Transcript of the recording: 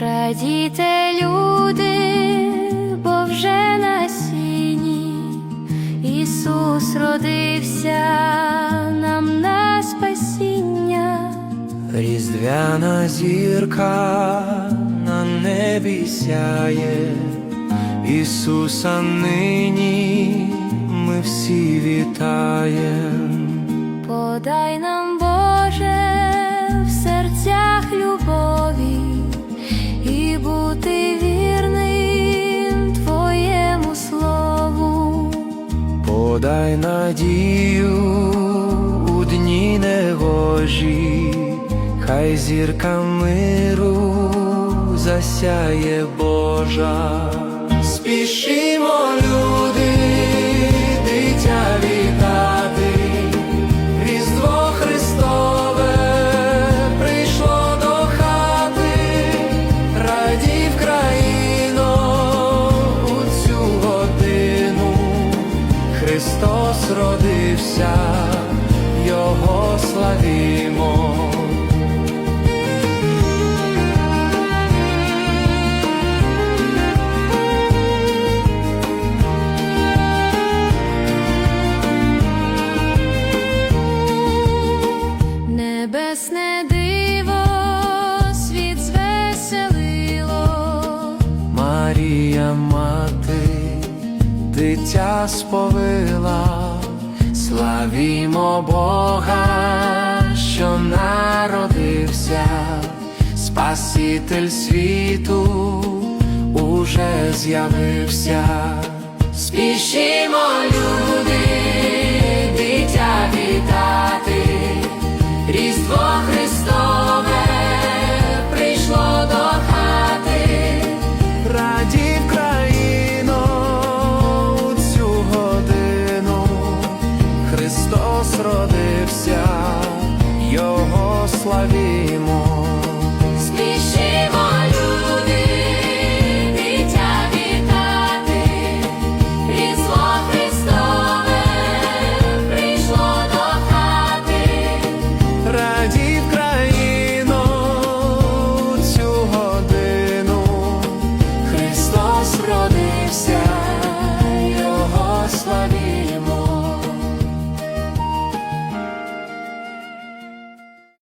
Радійте, люди, бо вже на сіні Ісус родився нам на спасіння. Різдвяна зірка на небі сяє, Ісуса нині ми всі вітаєм. Подай нам, Подай надію у дні негожі, хай зірка миру засяє Божа. Спішимо, Христос родився, Його славімо. Небесне дитя сповила, славімо Бога, що народився, Спаситель світу уже з'явився. Спішімо, Його славімо.